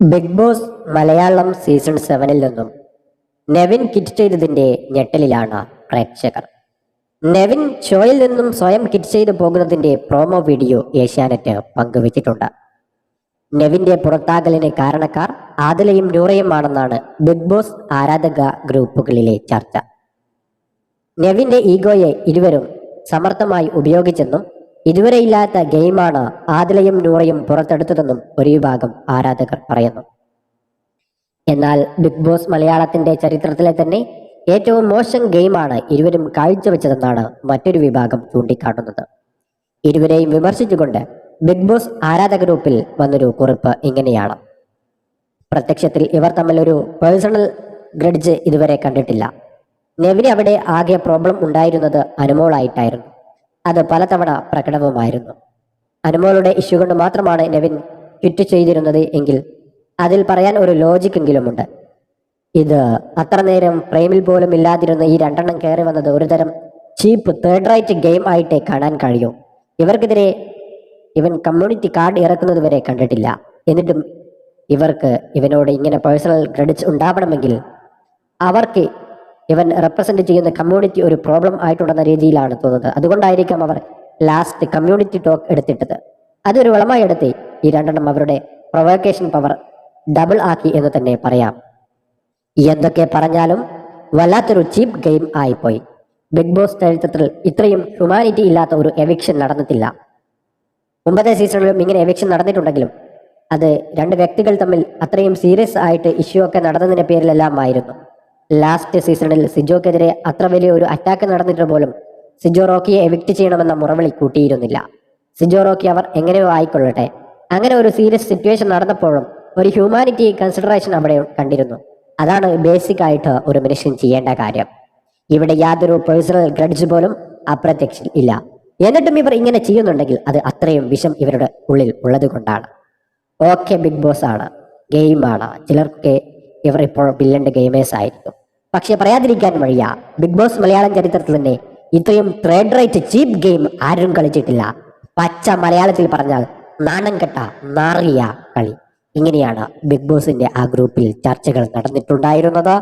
Big boss Malayalam season സെവനിൽ നിന്നും Nevin kit ചെയ്തതിന്റെ ഞെട്ടലിലാണ് പ്രേക്ഷകർ. നെവിൻ ഷോയിൽ നിന്നും സ്വയം കിറ്റ് ചെയ്തു പോകുന്നതിന്റെ പ്രോമോ വീഡിയോ ഏഷ്യാനെറ്റ് പങ്കുവച്ചിട്ടുണ്ട്. നെവിന്റെ പുറത്താകലിന് കാരണക്കാർ ആദിലയും നൂറയുമാണെന്നാണ് ബിഗ് ബോസ് ആരാധക ഗ്രൂപ്പുകളിലെ ചർച്ച. നെവിന്റെ ഈഗോയെ ഇരുവരും സമർത്ഥമായി ഉപയോഗിച്ചെന്നും ഇതുവരെ ഇല്ലാത്ത ഗെയിമാണ് ആദിലയും നൂറയും പുറത്തെടുത്തതെന്നും ഒരു വിഭാഗം ആരാധകർ പറയുന്നു. എന്നാൽ ബിഗ് ബോസ് മലയാളത്തിന്റെ ചരിത്രത്തിലെ തന്നെ ഏറ്റവും മോശം ഗെയിമാണ് ഇരുവരും കാഴ്ചവെച്ചതെന്നാണ് മറ്റൊരു വിഭാഗം ചൂണ്ടിക്കാട്ടുന്നത്. ഇരുവരെയും വിമർശിച്ചുകൊണ്ട് ബിഗ് ബോസ് ആരാധക ഗ്രൂപ്പിൽ വന്നൊരു കുറിപ്പ് ഇങ്ങനെയാണ്. പ്രത്യക്ഷത്തിൽ ഇവർ തമ്മിൽ ഒരു പേഴ്സണൽ ഗ്രഡ്ജ് ഇതുവരെ കണ്ടിട്ടില്ല. നെവിന് അവിടെ ആകെ പ്രോബ്ലം ഉണ്ടായിരുന്നത് അനുമോളായിട്ടായിരുന്നു. അത് പലതവണ പ്രകടവുമായിരുന്നു. അനുമോളുടെ ഇഷ്യൂ കൊണ്ട് മാത്രമാണ് നെവിൻ ട്വിറ്റ് ചെയ്തിരുന്നത് എങ്കിൽ അതിൽ പറയാൻ ഒരു ലോജിക്കെങ്കിലുമുണ്ട് ഇത് അത്ര നേരം ഫ്രെയിമിൽ പോലും ഇല്ലാതിരുന്ന ഈ രണ്ടെണ്ണം കയറി വന്നത് ഒരുതരം ചീപ്പ് തേർഡ് റൈറ്റ് ഗെയിം ആയിട്ടേ കാണാൻ കഴിയൂ. ഇവർക്കെതിരെ ഇവൻ കമ്മ്യൂണിറ്റി കാർഡ് ഇറക്കുന്നത് വരെ കണ്ടിട്ടില്ല. എന്നിട്ടും ഇവർക്ക് ഇവനോട് ഇങ്ങനെ പേഴ്സണൽ ക്രെഡിറ്റ്സ് ഉണ്ടാവണമെങ്കിൽ അവർക്ക് ഇവൻ റെപ്രസെന്റ് ചെയ്യുന്ന കമ്മ്യൂണിറ്റി ഒരു പ്രോബ്ലം ആയിട്ടുണ്ടെന്ന രീതിയിലാണ് തോന്നുന്നത്. അതുകൊണ്ടായിരിക്കാം അവർ ലാസ്റ്റ് കമ്മ്യൂണിറ്റി ടോക്ക് എടുത്തിട്ടത്. അതൊരു വളമായി എടുത്ത് ഈ രണ്ടെണ്ണം അവരുടെ പ്രൊവോക്കേഷൻ പവർ ഡബിൾ ആക്കി എന്ന് തന്നെ പറയാം. എന്തൊക്കെ പറഞ്ഞാലും വല്ലാത്തൊരു ചീപ്പ് ഗെയിം ആയിപ്പോയി. ബിഗ് ബോസ് ചരിത്രത്തിൽ ഇത്രയും ഹ്യൂമാനിറ്റി ഇല്ലാത്ത ഒരു എവിക്ഷൻ നടന്നിട്ടില്ല. മുമ്പത്തെ സീസണിലും ഇങ്ങനെ എവിക്ഷൻ നടന്നിട്ടുണ്ടെങ്കിലും അത് രണ്ട് വ്യക്തികൾ തമ്മിൽ അത്രയും സീരിയസ് ആയിട്ട് ഇഷ്യൂ ഒക്കെ നടന്നതിന്റെ പേരിലെല്ലാം ആയിരുന്നു ലാസ്റ്റ് സീസണിൽ സിജോക്കെതിരെ അത്ര വലിയ ഒരു അറ്റാക്ക് നടന്നിട്ട് പോലും സിജോ റോക്കിയെ എവിക്റ്റ് ചെയ്യണമെന്ന മുറവിളി കൂട്ടിയിരുന്നില്ല. സിജോ റോക്കി അവർ എങ്ങനെയോ ആയിക്കൊള്ളട്ടെ. അങ്ങനെ ഒരു സീരിയസ് സിറ്റുവേഷൻ നടന്നപ്പോഴും ഒരു ഹ്യൂമാനിറ്റി കൺസിഡറേഷൻ അവിടെ കണ്ടിരുന്നു. അതാണ് ബേസിക് ആയിട്ട് ഒരു മനുഷ്യൻ ചെയ്യേണ്ട കാര്യം. ഇവിടെ യാതൊരു പേഴ്സണൽ ഗ്രഡ്ജ് പോലും അപ്രത്യക്ഷ ഇല്ല. എന്നിട്ടും ഇവർ ഇങ്ങനെ ചെയ്യുന്നുണ്ടെങ്കിൽ അത് അത്രയും വിഷം ഇവരുടെ ഉള്ളിൽ ഉള്ളത് കൊണ്ടാണ് ഓക്കെ ബിഗ് ബോസ് ആണ്. ഗെയിമാണ്. ചിലർക്ക് ഇവർ ഇപ്പോൾ ബില്ലന്റെ ഗെയിമേഴ്സ് ആയിരിക്കും. പക്ഷെ പറയാതിരിക്കാൻ വഴിയ ബിഗ് ബോസ് മലയാളം ചരിത്രത്തിൽ തന്നെ ഇത്രയും ട്രേഡ് റൈറ്റ് ചീപ്പ് ഗെയിം ആരും കളിച്ചിട്ടില്ല. പച്ച മലയാളത്തിൽ പറഞ്ഞാൽ നാണം കെട്ട നാറിയ കളി. ഇങ്ങനെയാണ് ബിഗ് ബോസിന്റെ ആ ഗ്രൂപ്പിൽ ചർച്ചകൾ നടന്നിട്ടുണ്ടായിരുന്നത്.